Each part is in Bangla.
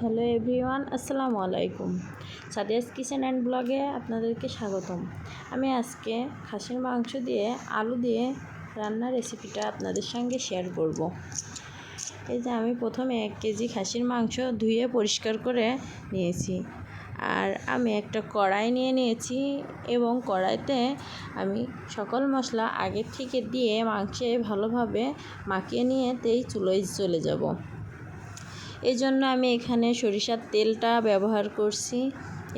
হ্যালো এভরিওয়ান, আসসালামু আলাইকুম। সাদিয়াস কিচেন অ্যান্ড ব্লগে আপনাদেরকে স্বাগতম। আমি আজকে খাসির মাংস দিয়ে, আলু দিয়ে রান্নার রেসিপিটা আপনাদের সঙ্গে শেয়ার করব। এই যে আমি প্রথমে এক কেজি খাসির মাংস ধুয়ে পরিষ্কার করে নিয়েছি। আর আমি একটা কড়াই নিয়ে নিয়েছি এবং কড়াইতে আমি সকল মশলা আগের থেকে দিয়ে মাংসে ভালোভাবে মাখিয়ে নিয়ে তেই চুলোয় চলে যাব। এই জন্য আমি এখানে সরিষার তেলটা ব্যবহার করছি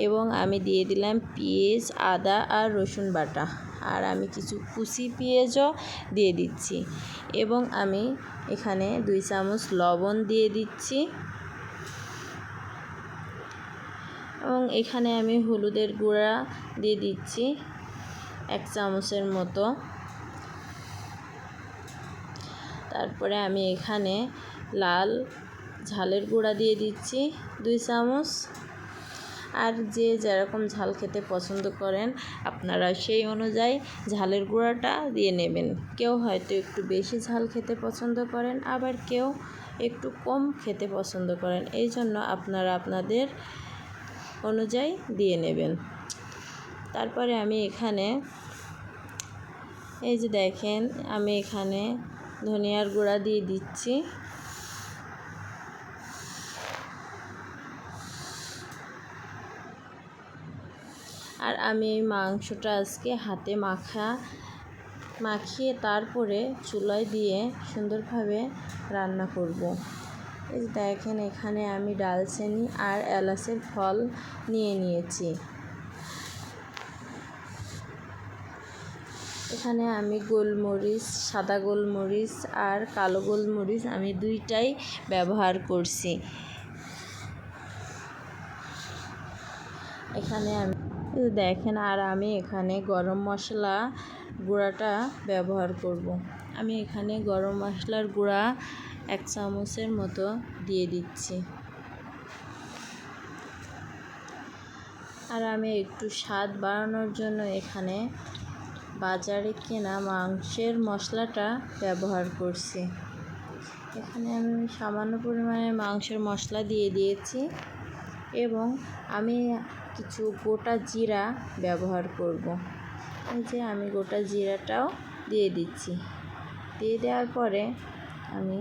এবং আমি দিয়ে দিলাম পেঁয়াজ, আদা আর রসুন বাটা। আর আমি কিছু কুচি পেঁয়াজও দিয়ে দিচ্ছি এবং আমি এখানে দুই চামচ লবণ দিয়ে দিচ্ছি। এবং এখানে আমি হলুদের গুঁড়া দিয়ে দিচ্ছি এক চামচের মতো। তারপরে আমি এখানে লাল ঝালের গুঁড়া দিয়ে দিচ্ছি দুই চামচ। আর যে যেরকম ঝাল খেতে পছন্দ করেন, আপনারা সেই অনুযায়ী ঝালের গুঁড়াটা দিয়ে নেবেন। কেউ হয়তো একটু বেশি ঝাল খেতে পছন্দ করেন, আবার কেউ একটু কম খেতে পছন্দ করেন। এই জন্য আপনারা আপনাদের অনুযায়ী দিয়ে নেবেন। তারপরে আমি এখানে, এই যে দেখেন, আমি এখানে ধনিয়ার গুঁড়া দিয়ে দিচ্ছি আর আমি এই মাংসটা আজকে হাতে মাখা, মাখিয়ে তারপরে চুলায় দিয়ে সুন্দরভাবে রান্না করব। এই দেখেন এখানে আমি ডালচিনি আর এলাচের ফল নিয়ে নিয়েছি এখানে আমি গোলমরিচ, সাদা গোলমরিচ আর কালো গোলমরিচ আমি দুইটাই ব্যবহার করছি এখানে আমি দেখেন, আর আমি এখানে গরম মশলা গুঁড়াটা ব্যবহার করব। আমি এখানে গরম মশলার গুঁড়া এক চামচের মতো দিয়ে দিচ্ছি আর আমি একটু স্বাদ বাড়ানোর জন্য এখানে বাজারে কেনা মাংসের মশলাটা ব্যবহার করছি এখানে আমি সামান্য পরিমাণে মাংসের মশলা দিয়ে দিয়েছি এবং আমি কিছু গোটা জিরা ব্যবহার করব। এই যে আমি গোটা জিরাটাও দিয়ে দিচ্ছি। দিয়ে দেওয়ার পরে আমি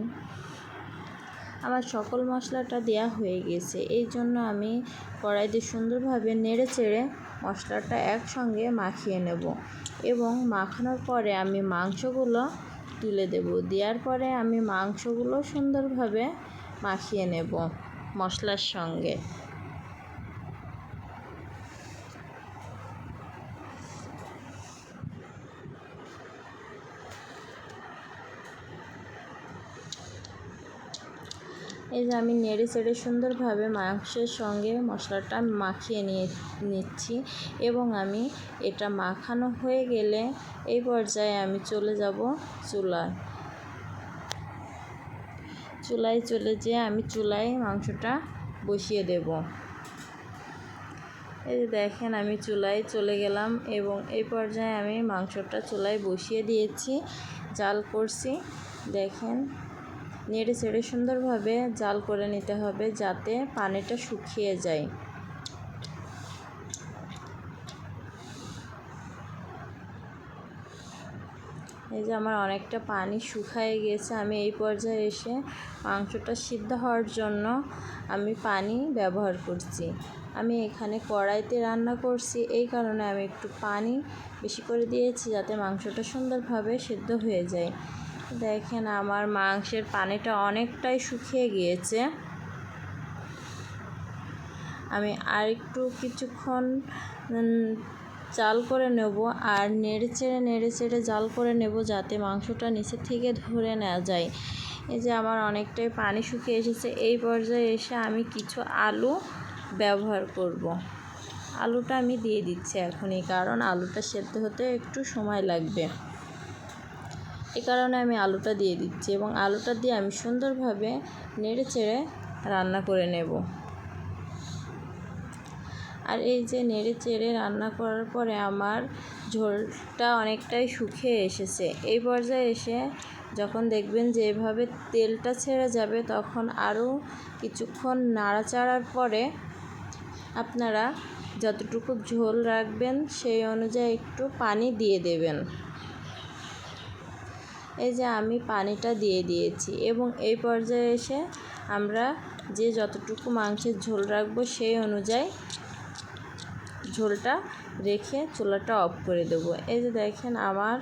আমার সকল মশলাটা দেয়া হয়ে গেছে। এই জন্য আমি কড়াইতে সুন্দরভাবে নেড়ে চেড়ে মশলাটা একসঙ্গে মাখিয়ে নেব এবং মাখানোর পরে আমি মাংসগুলো তুলে দেব। দেওয়ার পরে আমি মাংসগুলো সুন্দরভাবে মাখিয়ে নেব মশলার সঙ্গে। এই যে আমি নেড়ে চেড়ে সুন্দরভাবে মাংসের সঙ্গে মশলাটা মাখিয়ে নিয়ে নিচ্ছি এবং আমি এটা মাখানো হয়ে গেলে এই পর্যায়ে আমি চলে যাব চুলায়। চুলায় চলে যেয়ে আমি চুলায় মাংসটা বসিয়ে দেব। এই যে দেখেন আমি চুলায় চলে গেলাম এবং এই পর্যায়ে আমি মাংসটা চুলায় বসিয়ে দিয়েছি, জাল করছি। দেখেন নেড়ে চেড়ে সুন্দরভাবে জাল করে নিতে হবে যাতে পানিটা শুকিয়ে যায়। এই যে আমার অনেকটা পানি শুকায় গেছে, আমি এই পর্যায়ে এসে মাংসটা সিদ্ধ হওয়ার জন্য আমি পানি ব্যবহার করছি। আমি এখানে কড়াইতে রান্না করছি, এই কারণে আমি একটু পানি বেশি করে দিয়েছি যাতে মাংসটা সুন্দরভাবে সিদ্ধ হয়ে যায়। দেখেন আমার মাংসের পানিটা অনেকটাই শুকিয়ে গিয়েছে। আমি আর একটু কিছুক্ষণ জাল করে নেব আর নেড়ে চেড়ে নেড়ে চেড়ে জাল করে নেব যাতে মাংসটা নিচের থেকে ধরে নেওয়া যায়। এই যে আমার অনেকটাই পানি শুকিয়ে এসেছে। এই পর্যায়ে এসে আমি কিছু আলু ব্যবহার করব। আলুটা আমি দিয়ে দিচ্ছি এখনই, কারণ আলুটা সেদ্ধ হতে একটু সময় লাগবে। এ কারণে আমি আলুটা দিয়ে দিচ্ছি এবং আলুটা দিয়ে আমি সুন্দরভাবে নেড়ে চেড়ে রান্না করে নেব। আর এই যে নেড়ে চেড়ে রান্না করার পরে আমার ঝোলটা অনেকটাই শুকিয়ে এসেছে। এই পর্যায়ে এসে যখন দেখবেন যে এভাবে তেলটা ছেড়ে যাবে, তখন আরও কিছুক্ষণ নাড়াচাড়ার পরে আপনারা যতটুকু ঝোল রাখবেন সেই অনুযায়ী একটু পানি দিয়ে দেবেন। এই যে আমি পানিটা দিয়ে দিয়েছি এবং এই পর্যায়ে এসে আমরা যে যতটুকু মাংসের ঝোল রাখব সেই অনুযায়ী ঝোলটা রেখে চুলাটা অফ করে দেবো। এই যে দেখেন আমার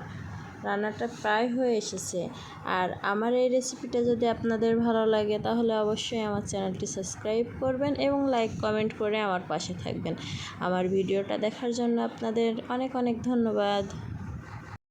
রান্নাটা প্রায় হয়ে এসেছে। আর আমার এই রেসিপিটা যদি আপনাদের ভালো লাগে তাহলে অবশ্যই আমার চ্যানেলটি সাবস্ক্রাইব করবেন এবং লাইক, কমেন্ট করে আমার পাশে থাকবেন। আমার ভিডিওটা দেখার জন্য আপনাদের অনেক অনেক ধন্যবাদ।